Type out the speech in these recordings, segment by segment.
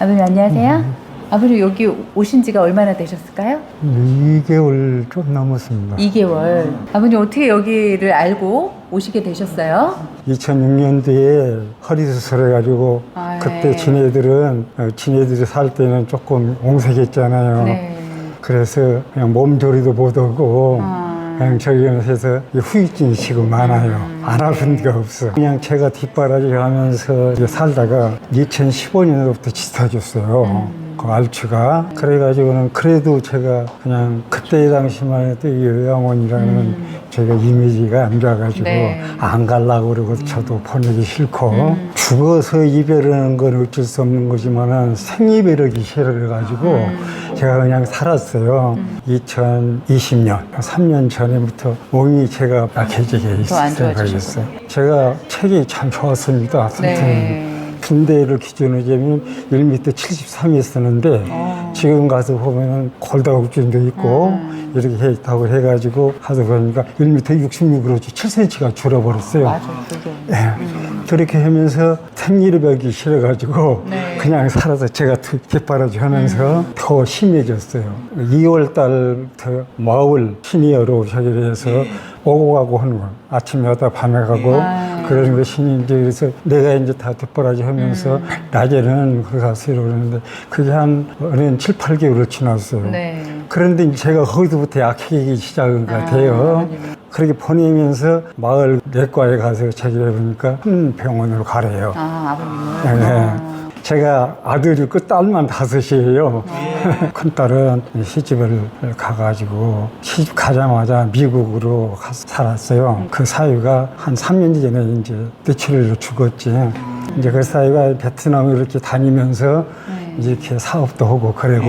아버님 안녕하세요. 아버님 여기 오신 지가 얼마나 되셨을까요? 2개월 좀 넘었습니다. 2개월. 아버님 어떻게 여기를 알고 오시게 되셨어요? 2006년도에 허리 수술해가지고 아, 그때 네. 지네들은 어, 지네들이 살 때는 조금 옹색했잖아요. 네. 그래서 그냥 몸조리도 못하고 아. 그냥 저기 해서 후유증이 지금 많아요. 음. 안 아픈 데가 없어. 그냥 제가 뒷바라지 하면서 살다가 2015년부터 짙어졌어요. 음. 그 알츠가. 그래가지고는 그래도 제가 그냥 그때 당시만 해도 이 요양원이라는 제가 이미지가 안 좋아가지고 음. 네. 안 가려고 그러고 저도 보내기 싫고 죽어서 이별하는 건 어쩔 수 없는 거지만은 생이별하기 싫어가지고 제가 그냥 살았어요. 2020년 3년 전에부터 몸이 제가 약해지게. 좋아지셨어요. 제가 책이 참 좋았습니다. 네. 군대를 기준으로 재면 1m 73이 쓰는데 어. 지금 가서 보면은 골다공증도 있고 음. 이렇게 했다고 해가지고 하다 보니까 1m 66으로 7cm가 줄어버렸어요. 맞아, 그게. 예. 그렇게 하면서 생리를 벽이 싫어가지고 네. 그냥 살아서 제가 뒷바라지 하면서 더 심해졌어요. 2월 달부터 마을 시니어로 저기를 해서 오고 가고 하는 거. 아침마다 밤에 가고 아. 그러는 것이 이제 그래서 내가 이제 다 뒷바라지 하면서 낮에는 그 가서 이러는데 그게 한, 한 7, 8개월을 지났어요. 네. 그런데 제가 거기서부터 약해지기 시작한 것 같아요. 그렇게 보내면서 마을 내과에 가서 체결해 보니까 큰 병원으로 가래요. 아, 아버님은. 네. 제가 아들이 그 딸만 다섯이에요. 큰 딸은 시집을 가가지고 시집 가자마자 미국으로 가서 살았어요. 그 사유가 한 3년 전에 이제 뇌출혈로 죽었지. 이제 그 사유가 베트남을 이렇게 다니면서 이제 이렇게 사업도 하고 그러고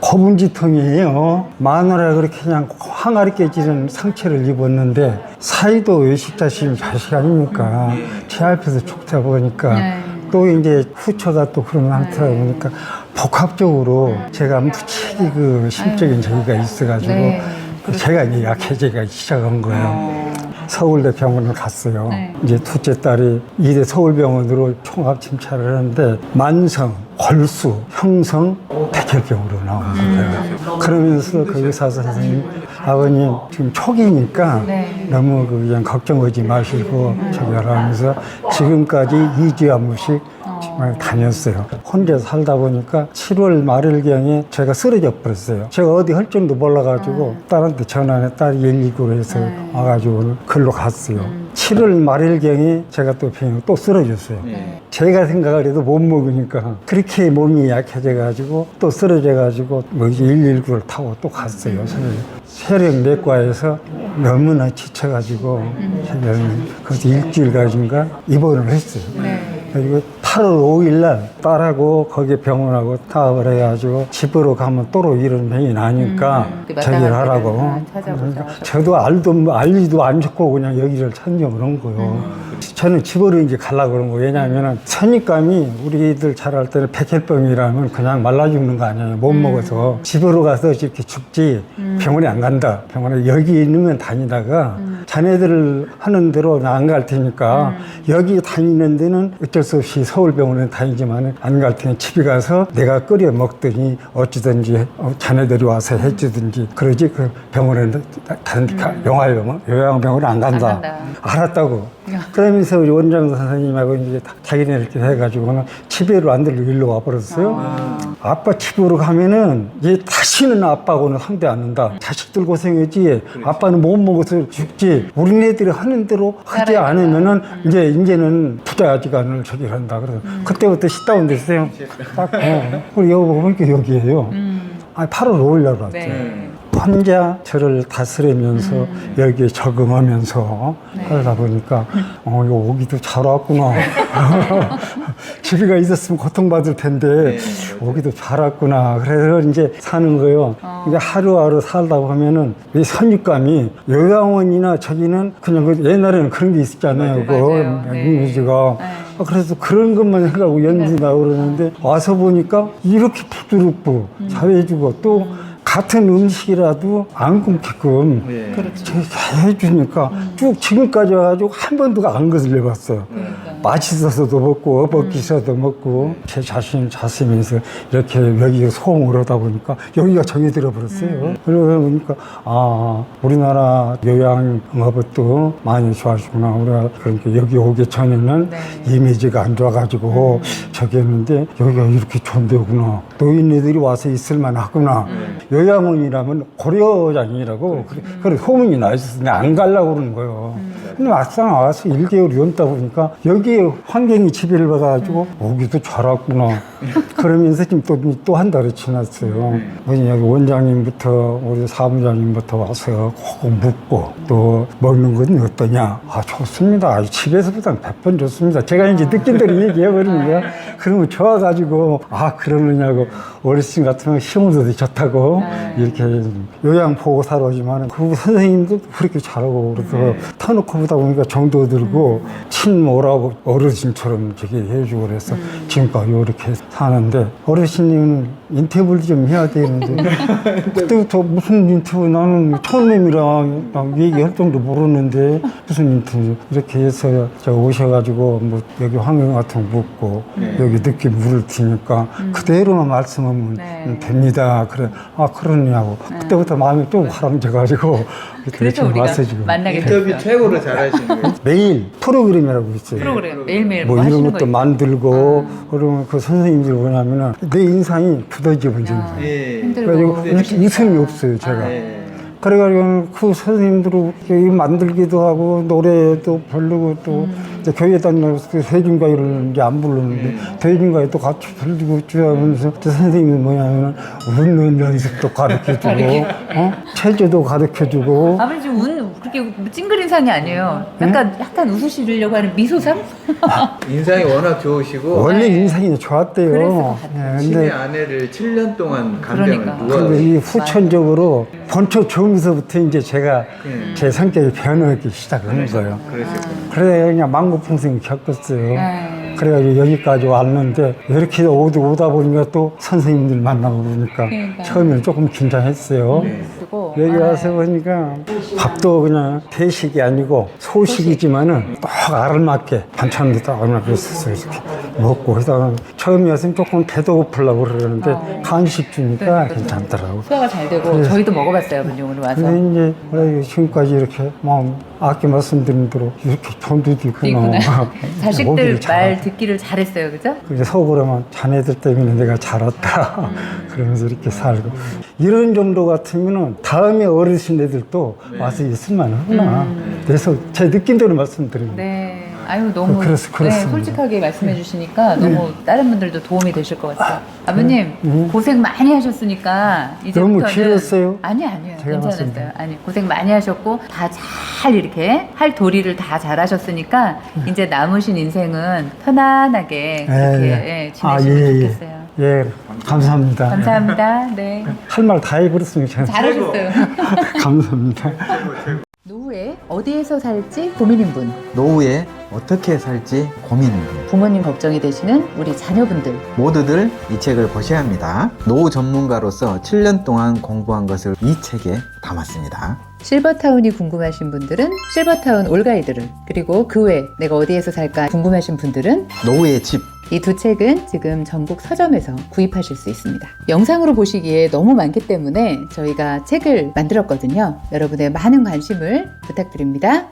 거분지통이에요. 마누라 그렇게 그냥 항아리 깨지는 상처를 입었는데 사이도 외식자식 자식 아닙니까? 제 앞에서 죽다 보니까 네. 또 이제 후처가 또 그런 상태다 보니까 복합적으로 제가 무척이 그 심적인 저기가 있어가지고 네. 그 제가 이제 약해지가 시작한 거예요. 서울대 병원을 갔어요. 네. 이제 둘째 딸이 이대 서울병원으로 총합 침찰을 하는데 만성, 골수, 형성, 백혈병으로 나오는 거예요. 그러면서 그 의사 선생님, 아버님 지금 초기니까 네. 너무 그 그냥 걱정하지 마시고 저기 하라면서 지금까지 2주에 한 번씩 정말 다녔어요. 혼자 살다 보니까 7월 말일경에 제가 쓰러져 버렸어요. 제가 어디 할 줄도 몰라가지고 딸한테 전화해 딸이 119로 해서 와가지고 글로 갔어요. 7월 말일경에 제가 또 병이 또 쓰러졌어요. 제가 생각을 해도 못 먹으니까 그렇게 몸이 약해져가지고 또 쓰러져가지고 뭐 이제 119를 타고 또 갔어요. 세력 내과에서 너무나 지쳐가지고 제가 그것도 일주일 가진가 입원을 했어요. 그리고 8월 5일 날 딸하고 거기 병원하고 타업을 해가지고 집으로 가면 또로 이런 병이 나니까 그 저기를 마땅할 하라고. 찾아보자. 그러니까 저도 알도 뭐 알리도 안 좋고 그냥 여기를 찾는 그런 거요. 저는 집으로 이제 가려고 그런 거. 왜냐하면 선입감이 우리들 잘할 때는 백혈병이라면 그냥 말라 죽는 거 아니에요. 못 먹어서. 집으로 가서 이렇게 죽지 병원에 안 간다. 병원에 여기 있으면 다니다가 자네들 하는 대로 나 안 갈 테니까 여기 다니는 데는 어쩔 수 없이 서울병원에 다니지만 안 갈 테니 집에 가서 내가 끓여 먹더니 어찌든지 어, 자네들이 와서 해주든지 그러지 그 병원에 다른 데 가- 영화병원 요양병원에 안 간다. 안 간다. 알았다고. 그러면서 우리 원장 선생님하고 이제 다- 자기네 이렇게 해가지고는 집에로 안 들고 일로 와버렸어요. 아 빠 집으로 가면은 이제 다시는 아빠하고는 상대 안 한다. 자식들 고생했지. 아빠는 못 먹어서 죽지. 우리네들이 하는 대로 하지 따라야 않으면은 이제 이제는 부자지간을 저기 한다. 그래서 그때부터 시다운 됐어요. 딱, 어. 우리 여보 보니까 여기에요. 아, 8월 5일 날 왔죠. 네. 혼자 저를 다스리면서 여기에 적응하면서 하다 보니까 어 이거 오기도 잘 왔구나. 집에가 있었으면 고통받을 텐데 오기도 잘 왔구나. 그래서 이제 사는 거예요 이제 하루하루 살다 보면은 이 선입감이 요양원이나 저기는 그냥 그 옛날에는 그런 게 있었잖아요. 그 맞아요. 네. 이미지가. 아, 그래서 그런 것만 생각하고 연기 나고 그러는데 와서 보니까 이렇게 부드럽고 잘해주고 또 같은 음식이라도 안 끊기끔 그렇죠. 저기 다 해주니까 쭉 지금까지 와가지고 한 번도 안 거슬려 봤어요. 그러니까. 맛있어서도 먹고 어버기서도 먹고 제 자신 자신에서 이렇게 여기 소음을 하다 보니까 여기가 정이 들어버렸어요. 그러다 보니까 아 우리나라 요양업도 많이 좋아지구나. 우리가 그러니까 여기 오기 전에는 네. 이미지가 안 좋아가지고 저기 했는데 여기가 이렇게 좋은 데구나. 노인네들이 와서 있을만 하구나. 요양원이라면 고려장이라고 그래, 그래 소문이 나 있었는데 안 가려고 그러는 거예요. 근데 막상 와서 1개월이 넘다 보니까 여기에 환경이 지배를 받아가지고 오기도 잘왔구나. 그러면서 지금 또, 또 한 달이 지났어요. 우리 여기 원장님부터 우리 사무장님부터 와서 꼭 묻고 또 먹는 건 어떠냐. 아, 좋습니다. 아, 집에서보다 100번 좋습니다. 제가 이제 느낀 대로 얘기해버리는 거야. 그러면 좋아가지고 아, 그러느냐고 어르신 같으면 힘으로도 좋다고 이렇게 요양 보호사로 오지만 그 선생님도 그렇게 잘하고 그래서 터놓고 보다 보니까 정도 들고 친모라고 어르신처럼 저기 해주고 그래서 지금까지 이렇게 사는데 어르신님은 인터뷰를 좀 해야 되는데 그때부터 무슨 인터뷰 나는 처음이라 얘기할 정도 모르는데 무슨 인터뷰 이렇게 해서 저 오셔가지고 뭐 여기 환경 같은 거 묻고 여기 느낌 물을 튀니까 그대로만 말씀하면 네. 됩니다. 그래. 아 그러냐고. 그때부터 마음이 좀 화랑져가지고 그래서 우리가 와서 지금 만나게 인터뷰 됐어요. 최고로 잘하시는 거예요. 매일 프로그램이라고 있어요. 프로그램 매일매일 뭐 뭐 이런 하시는 것도 거 만들고 그러면 그 선생님들이 뭐냐면은 내 인상이 굳어져 버린 거예요. 예. 힘들고 그래가지고 웃음이 없어요 제가. 예. 그래가지고 그 선생님들로 이렇게 만들기도 하고 노래도 부르고 또 이제 교회 다니면서 그 세중가요를 이제 안 부르는데 대중가요도 같이 부르고 주하면서 또 선생님이 뭐냐면 웃는 연습도 가르쳐주고 어? 체조도 가르쳐주고 아버지 운 그렇게 찡그린 상이 아니에요. 약간 약간 웃으시려고 하는 미소상? 인상이 워낙 좋으시고 원래 인상이 좋았대요. 그랬을 것 같아요. 예, 신의 근데 아내를 7년 동안 간병을 그러니까. 누가 근데 이 후천적으로 본초 처음서부터 이제 제가 네. 제 성격이 변하기 시작한 거예요. 그러셨구나. 그래 그냥 망고풍생 겪었어요. 네. 그래가지고 여기까지 왔는데 이렇게 오다, 오다 보니까 또 선생님들 만나고 보니까 그러니까요. 처음에는 조금 긴장했어요. 네. 여기 아, 와서 보니까 밥도 그냥 대식이 아니고 소식이지만은 딱 알맞게 반찬도 딱 알맞게 있어서 이렇게 먹고 그다가 처음이었으면 조금 배도 고프려고 그러는데 어. 간식 주니까 네, 괜찮더라고. 소화가 잘 되고 저희도 먹어봤어요, 아버님 오늘 와서. 근데 이제 원래 지금까지 이렇게 마음 아껴 말씀드린 대로 이렇게 돈도 있구나. 있구나. 자식들 말 듣기를 잘했어요, 그죠? 그게 속으로만 자네들 때문에 내가 잘 왔다. 그러면서 이렇게 살고. 이런 정도 같으면은 다음에 어르신 애들도 와서 있을만 하구나. 그래서 제 느낌대로 말씀드립니다. 네. 아유 너무 그- 그래서- 네, 그렇습니다. 네. 솔직하게 말씀해 주시니까 너무 다른 분들도 도움이 되실 것 같아요. 아 버님 음. 고생 많이 하셨으니까 이제부터는 너무 길었어요? 아니 아니요 괜찮았어요. 아니 고생 많이 하셨고 다 잘 이렇게 할 도리를 다 잘하셨으니까 이제 남으신 인생은 편안하게 그렇게 예, 지내시면 아, 예, 예. 좋겠어요. 예, 감사합니다. 감사합니다. 네. 할 말 다 해버렸으면 참. 잘하셨어요. 감사합니다. 어디에서 살지 고민인 분, 노후에 어떻게 살지 고민인 분 부모님 걱정이 되시는 우리 자녀분들 모두들 이 책을 보셔야 합니다. 노후 전문가로서 7년 동안 공부한 것을 이 책에 담았습니다. 실버타운이 궁금하신 분들은 실버타운 올가이드를 그리고 그 외 내가 어디에서 살까 궁금하신 분들은 노후의 집 이 두 책은 지금 전국 서점에서 구입하실 수 있습니다. 영상으로 보시기에 너무 많기 때문에 저희가 책을 만들었거든요. 여러분의 많은 관심을 부탁드립니다.